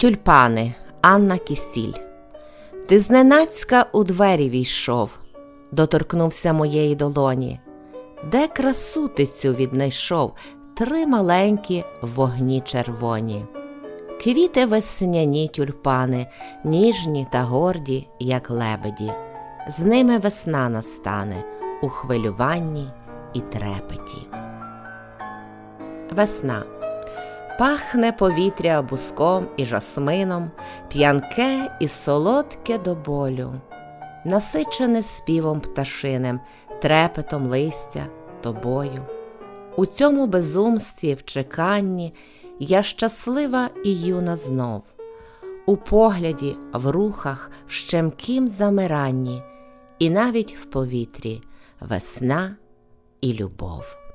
Тюльпани Анна Кісіль. Ти зненацька у двері війшов, доторкнувся моєї долоні. Де красу ти цю віднайшов, три маленькі вогні червоні. Квіти весняні тюльпани, ніжні та горді, як лебеді. З ними весна настане у хвилюванні і трепеті. Весна. Пахне повітря буском і жасмином, п'янке і солодке до болю, насичене співом пташиним, трепетом листя тобою. У цьому безумстві, в чеканні я щаслива і юна знов, у погляді, в рухах, в щемкім замиранні, і навіть в повітрі весна і любов.